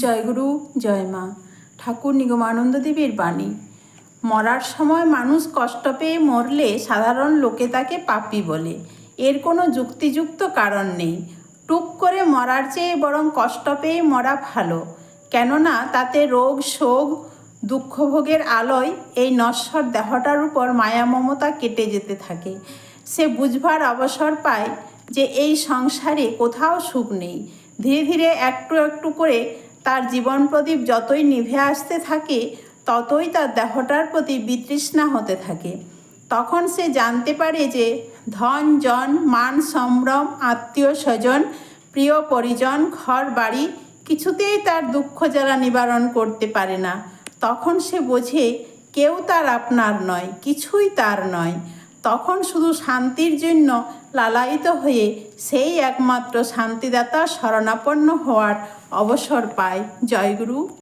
জয়গুরু জয় মা। ঠাকুর নিগমানন্দ দেবীর বাণী। মরার সময় মানুষ কষ্ট পেয়ে মরলে সাধারণ লোকে তাকে পাপী বলে। এর কোনো যুক্তিযুক্ত কারণ নেই। টুক করে মরার চেয়ে বরং কষ্ট পেয়ে মরা ভালো। কেননা তাতে রোগ, শোক, দুঃখভোগের আলোয় এই নশ্বর দেহটার উপর মায়া মমতা কেটে যেতে থাকে। সে বুঝবার অবসর পায় যে এই সংসারে কোথাও সুখ নেই। ধীরে ধীরে একটু একটু করে তার জীবন প্রদীপ যতই নিভে আসতে থাকে, ততই তার দেহটার প্রতি বিতৃষ্ণা হতে থাকে। তখন সে জানতে পারে যে, ধন, জন, মান, সম্ভ্রম, আত্মীয়, স্বজন, প্রিয় পরিজন, ঘর, বাড়ি, কিছুতেই তার দুঃখ জ্বালা নিবারণ করতে পারে না। তখন সে বোঝে, কেউ তার আপনার নয়, কিছুই তার নয়। তখন শুধু শান্তির জন্য লালায়িত হয়ে সেই একমাত্র শান্তিদাতা শরণাপন্ন হওয়ার অবসর পায়। জয়গুরু।